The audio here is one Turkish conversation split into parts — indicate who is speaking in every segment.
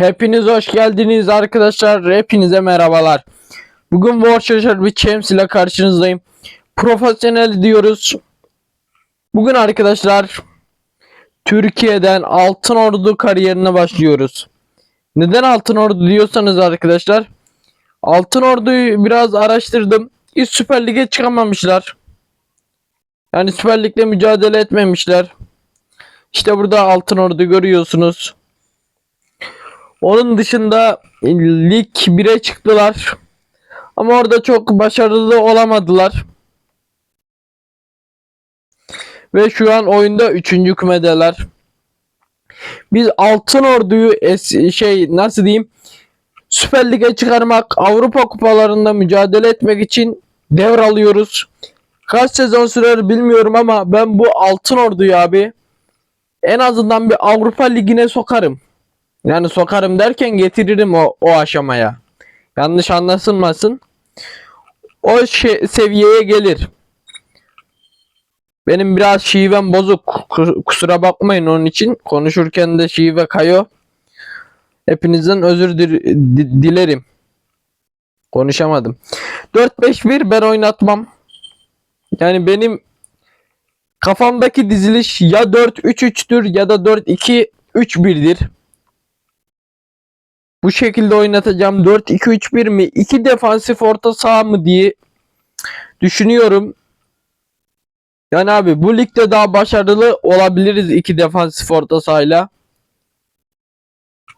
Speaker 1: Hepiniz hoş geldiniz arkadaşlar. Hepinize merhabalar. Bugün Warshare bir Champs ile karşınızdayım. Profesyonel diyoruz. Bugün arkadaşlar Türkiye'den Altın Ordu kariyerine başlıyoruz. Neden Altın Ordu diyorsanız arkadaşlar Altın Ordu'yu biraz araştırdım. Hiç Süper Lig'e çıkamamışlar. Yani Süper Lig'le mücadele etmemişler. İşte burada Altın Ordu görüyorsunuz. Onun dışında lig 1'e çıktılar. Ama orada çok başarılı olamadılar. Ve şu an oyunda 3. kümedeler. Biz Altın Ordu'yu es- şey nasıl diyeyim Süper Lig'e çıkarmak, Avrupa kupalarında mücadele etmek için devralıyoruz. Kaç sezon sürer bilmiyorum ama ben bu Altın Ordu'yu abi en azından bir Avrupa Ligi'ne sokarım. Yani sokarım derken getiririm o, o aşamaya. Yanlış anlaşılmasın. O şey, seviyeye gelir. Benim biraz şivem bozuk. Ku- Kusura bakmayın onun için. Konuşurken de şive kayo. Hepinizden özür dilerim. Konuşamadım. 4-5-1 ben oynatmam. Yani benim kafamdaki diziliş ya 4-3-3'tür ya da 4-2-3-1'dir. Bu şekilde oynatacağım. 4-2-3-1 mi? 2 defansif orta saha mı diye düşünüyorum. Yani abi bu ligde daha başarılı olabiliriz 2 defansif orta sahayla.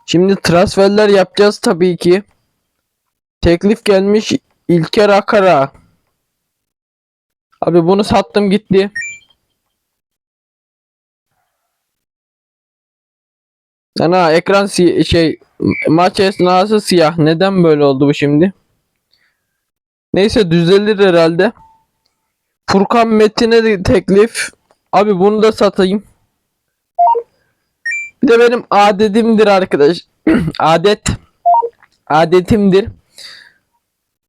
Speaker 1: Şimdi transferler yapacağız tabii ki. Teklif gelmiş İlker Akara. Abi bunu sattım gitti. Sana ekran si- şey maç esnası siyah. Neden böyle oldu bu şimdi? Neyse düzelir herhalde. Furkan Metin'e teklif. Abi bunu da satayım. Bir de benim adetimdir arkadaş. Adet. Adetimdir.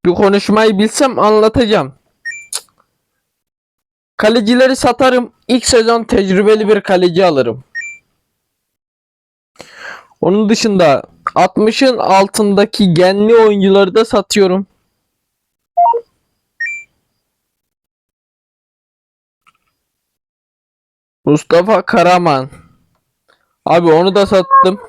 Speaker 1: Bir konuşmayı bilsem anlatacağım. Kalecileri satarım. İlk sezon tecrübeli bir kaleci alırım. Onun dışında 60'ın altındaki genli oyuncuları da satıyorum. Mustafa Karaman. Abi onu da sattım.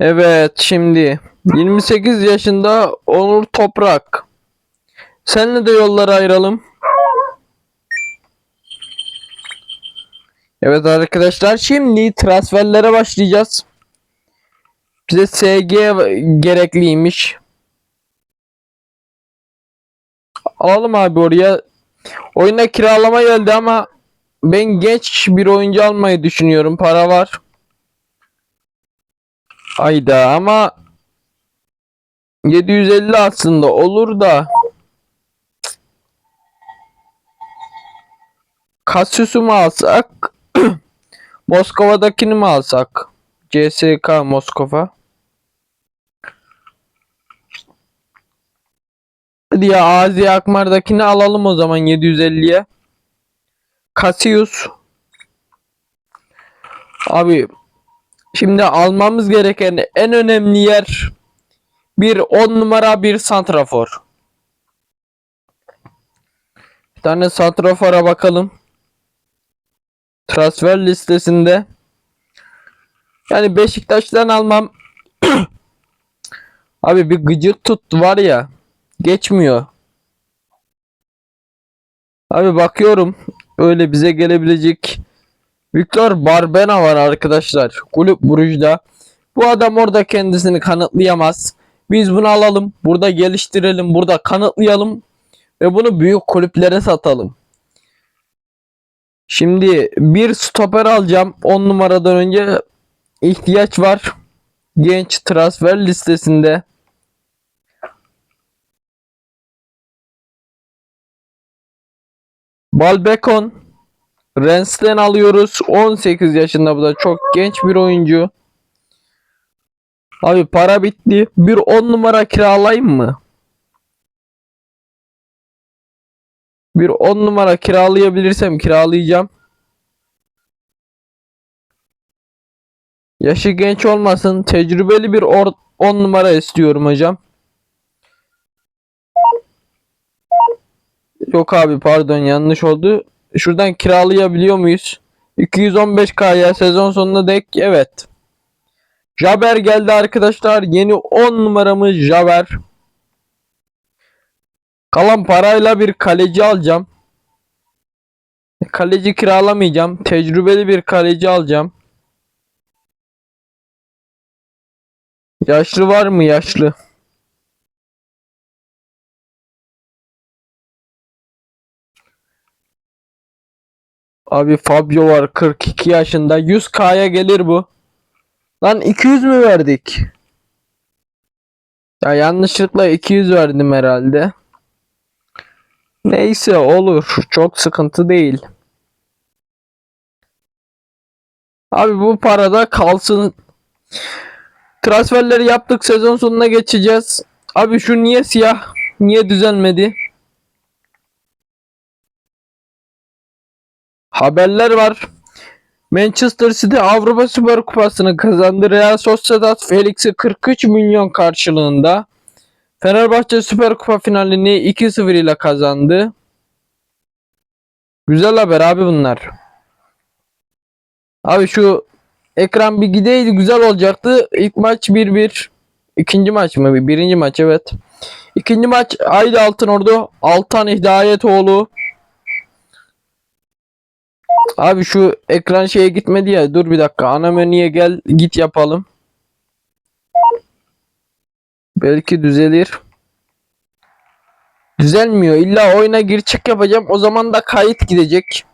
Speaker 1: Evet şimdi 28 yaşında Onur Toprak. Seninle de yolları ayıralım. Evet arkadaşlar şimdi transferlere başlayacağız. Bize SG gerekliymiş. Alalım abi oraya. Oyuna kiralama geldi ama ben genç bir oyuncu almayı düşünüyorum. Para var. Ayda ama 750 aslında olur da Cassius'u mu alsak? Moskova'dakini mi alsak? CSK Moskova. Hadi ya Azi Akmar'dakini alalım o zaman 750'ye. Cassius. Abi şimdi almamız gereken en önemli yer bir 10 numara bir santrafor. Bir tane santrafora bakalım. Transfer listesinde. Yani Beşiktaş'tan almam. Abi bir gıcık tut var ya. Geçmiyor. Abi bakıyorum. Öyle bize gelebilecek Victor Barbena var arkadaşlar. Kulüp Brugge'da. Bu adam orada kendisini kanıtlayamaz. Biz bunu alalım. Burada geliştirelim. Burada kanıtlayalım. Ve bunu büyük kulüplere satalım. Şimdi bir stoper alacağım. 10 numaradan önce ihtiyaç var. Genç transfer listesinde. Balbekon Rens'ten alıyoruz. 18 yaşında bu da çok genç bir oyuncu. Abi para bitti. Bir 10 numara kiralayayım mı? Bir 10 numara kiralayabilirsem kiralayacağım. Yaşı genç olmasın. Tecrübeli bir 10 numara istiyorum hocam. Yok abi pardon yanlış oldu. Şuradan kiralayabiliyor muyuz? 215K'ya sezon sonuna dek evet. Jaber geldi arkadaşlar. Yeni 10 numaramız Jaber. Kalan parayla bir kaleci alacağım. Kaleci kiralamayacağım. Tecrübeli bir kaleci alacağım. Yaşlı var mı yaşlı? Abi Fabio var 42 yaşında. 100K'ya gelir bu. Lan 200 mü verdik? Ya yanlışlıkla 200 verdim herhalde. Neyse olur. Çok sıkıntı değil. Abi bu parada kalsın. Transferleri yaptık. Sezon sonuna geçeceğiz. Abi şu niye siyah? Niye düzelmedi? Haberler var. Manchester City Avrupa Süper Kupası'nı kazandı. Real Sociedad Felix'i 43 milyon karşılığında. Fenerbahçe Süper Kupa finalini 2-0 ile kazandı. Güzel haber abi bunlar. Abi şu ekran bir gideydi güzel olacaktı. İlk maç 1-1. İkinci maç mı? Birinci maç evet. İkinci maç Haydi Altınordu. Altan Hidayetoğlu. Abi şu ekran şeye gitmedi ya. Dur bir dakika. Ana menüye gel. Git yapalım. Belki düzelir. Düzelmiyor. İlla oyuna gir çık yapacağım. O zaman da kayıt gidecek.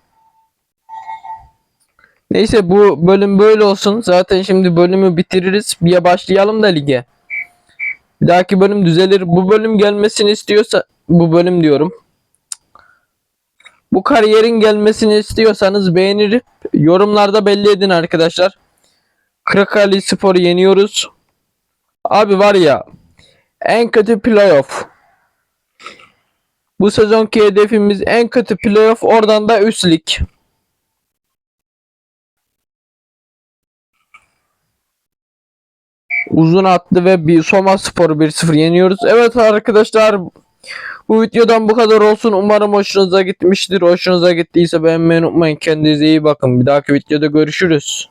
Speaker 1: Neyse bu bölüm böyle olsun. Zaten şimdi bölümü bitiririz. Bir başlayalım da lige. Bir dahaki bölüm düzelir. Bu bölüm gelmesini istiyorsa bu bölüm diyorum. Bu kariyerin gelmesini istiyorsanız beğenir, yorumlarda belli edin arkadaşlar. Kırıkkale Spor'u yeniyoruz. Abi var ya en kötü playoff. Bu sezonki hedefimiz en kötü playoff oradan da üst lig. Uzun attı ve bir Soma Spor'u 1-0 yeniyoruz. Evet arkadaşlar bu videodan bu kadar olsun. Umarım hoşunuza gitmiştir. Hoşunuza gittiyse beğenmeyi unutmayın. Kendinize iyi bakın. Bir dahaki videoda görüşürüz.